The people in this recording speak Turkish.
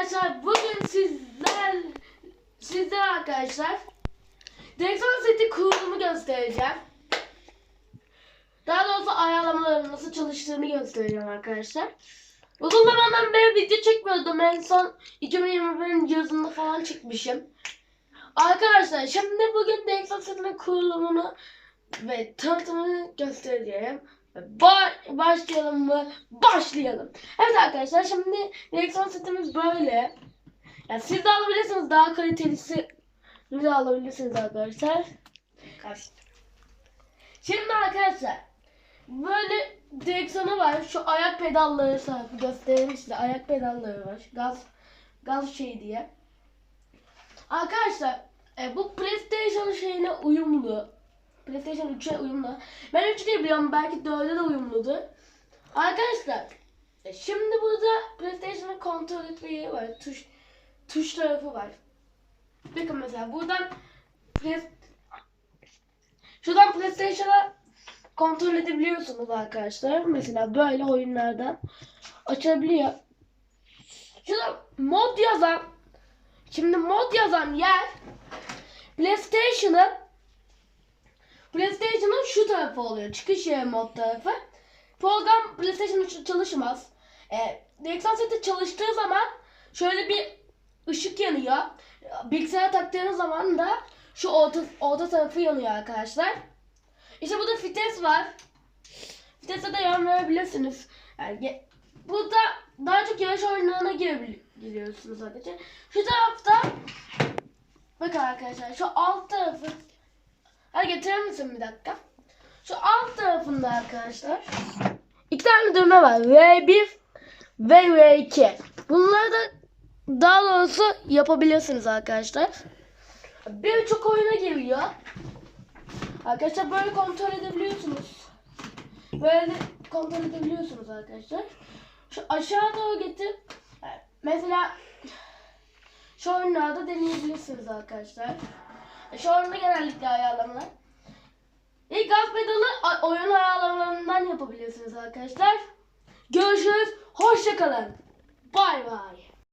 arkadaşlar bugün sizler sizler arkadaşlar direksiyon seti kurulumu göstereceğim. Daha doğrusu ayarlamaların nasıl çalıştığını göstereceğim arkadaşlar. Uzun zamandan beri video çekmiyordum. En son 2021'in yazında falan çıkmışım. Arkadaşlar şimdi bugün direksiyon setinin kurulumunu ve tanıtımını göstereceğim. Ba- başlayalım mı? Başlayalım. Evet arkadaşlar şimdi direksiyon setimiz böyle. Yani siz de alabilirsiniz daha kalitelisi de alabilirsiniz arkadaşlar. Kaç. Şimdi arkadaşlar böyle direksiyonu var. Şu ayak pedalları sarfı göstereyim size. Ayak pedalları var. Gaz gaz şey diye. Arkadaşlar e, bu PlayStation şeyine uyumlu. PlayStation 3'e uyumlu. Ben 3 diye biliyorum belki 4'e de uyumludur. Arkadaşlar e, şimdi burada PlayStation'ın kontrol etme yeri var. Tuş tuş tarafı var. Bakın mesela buradan Play- Şuradan PlayStation'a kontrol edebiliyorsunuz arkadaşlar. Mesela böyle oyunlardan açabiliyor. Şurada mod yazan Şimdi mod yazan yer PlayStation'ın PlayStation'ın şu tarafı oluyor. Çıkış yeri mod tarafı. Program PlayStation 3 çalışmaz. E, direksiyon seti çalıştığı zaman şöyle bir ışık yanıyor. Bilgisayara taktığınız zaman da şu orta, orta tarafı yanıyor arkadaşlar. İşte burada vites var. Vitese de yön verebilirsiniz. Yani burada daha çok yarış oyunlarına giriyorsunuz sadece. Şu tarafta bakın arkadaşlar şu alt tarafı Hadi getirir misin bir dakika? Şu alt tarafında arkadaşlar iki tane düğme var. V1 ve V2. Bunları da daha doğrusu yapabilirsiniz arkadaşlar. Birçok oyuna giriyor. Arkadaşlar böyle kontrol edebiliyorsunuz. Böyle kontrol edebiliyorsunuz arkadaşlar. Şu aşağı doğru getir. Mesela şu oyunlarda deneyebilirsiniz arkadaşlar. Şu oyunda genellikle ayarlamalar. İlk gaz pedalı oyun ayarlamalarından yapabilirsiniz arkadaşlar. Görüşürüz. Hoşçakalın. Bay bay.